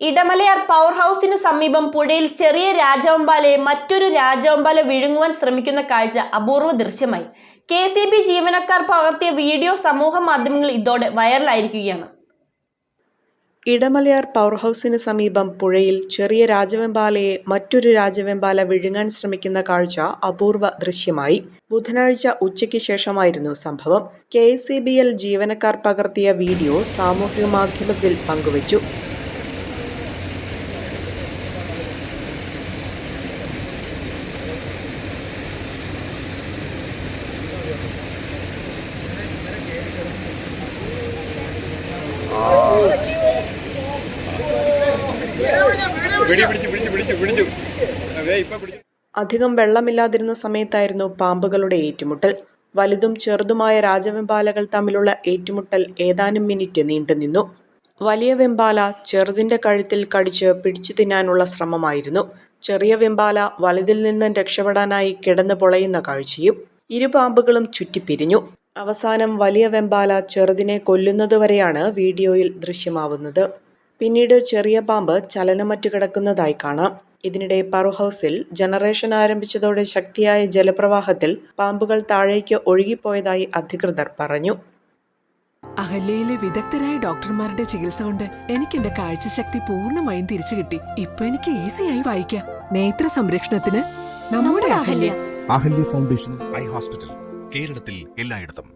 Idamalayar power ഹൗസിനു സമീപം പുഴയിൽ ചെറിയ രാജവമ്പാലയെ മറ്റൊരു രാജവമ്പാല വിഴുങ്ങുവാൻ ശ്രമിക്കുന്ന കാഴ്ച അപൂർവ ദൃശ്യമായി. കെ സി ബി ജീവനക്കാർ പകർത്തിയ വീഡിയോ സമൂഹ മാധ്യമങ്ങൾ ഇതോടെ വൈറലായിരിക്കുകയാണ്. ഇടമലയാർ പവർ ഹൗസിന് സമീപം പുഴയിൽ ചെറിയ രാജവെമ്പാലയെ മറ്റൊരു രാജവെമ്പാല വിഴുങ്ങാൻ ശ്രമിക്കുന്ന കാഴ്ച അപൂർവ ദൃശ്യമായി. ബുധനാഴ്ച ഉച്ചയ്ക്ക് ശേഷമായിരുന്നു സംഭവം. കെ ജീവനക്കാർ പകർത്തിയ വീഡിയോ സാമൂഹിക മാധ്യമത്തിൽ പങ്കുവച്ചു പിടി പിടിച്ചു പിടിച്ചു പിടിച്ചു പിടിച്ചു അതെ ഇപ്പൊ പിടിച്ചു അധികം വെള്ളമില്ലാതിരുന്ന സമയത്തായിരുന്നു പാമ്പുകളുടെ ഏറ്റുമുട്ടൽ. വലുതും ചെറുതുമായ രാജവെമ്പാലകൾ തമ്മിലുള്ള ഏറ്റുമുട്ടൽ ഏതാനും മിനിറ്റ് നീണ്ടുനിന്നു വലിയ വെമ്പാല ചെറുതിന്റെ കഴുത്തിൽ കടിച്ച് പിടിച്ചു തിന്നാനുള്ള ശ്രമമായിരുന്നു. ചെറിയ വെമ്പാല വലുതിൽ നിന്നും രക്ഷപ്പെടാനായി കിടന്നു പൊളയുന്ന കാഴ്ചയും ഇരു പാമ്പുകളും ചുറ്റിപ്പിരിഞ്ഞു. അവസാനം വലിയ വെമ്പാല ചെറുതിനെ കൊല്ലുന്നതുവരെയാണ് വീഡിയോയിൽ ദൃശ്യമാവുന്നത്. പിന്നീട് ചെറിയ പാമ്പ് ചലനമറ്റു കിടക്കുന്നതായി കാണാം. ഇതിനിടെ പറു ഹൗസിൽ ജനറേഷൻ ആരംഭിച്ചതോടെ ശക്തിയായ ജലപ്രവാഹത്തിൽ പാമ്പുകൾ താഴേക്ക് ഒഴുകിപ്പോയതായി അധികൃതർ പറഞ്ഞു. അഹല്യയിലെ വിദഗ്ധരായ ഡോക്ടർമാരുടെ ചികിത്സ കൊണ്ട് എനിക്ക് എന്റെ കാഴ്ചശക്തി പൂർണമായും തിരിച്ചു കിട്ടി. ഇപ്പൊ എനിക്ക് ഈസിയായി വായിക്കാം. നേത്ര സംരക്ഷണത്തിന് നമ്മുടെ Ahalya. Ahalya foundation eye hospital. കേരളത്തിൽ എല്ലായിടത്തും.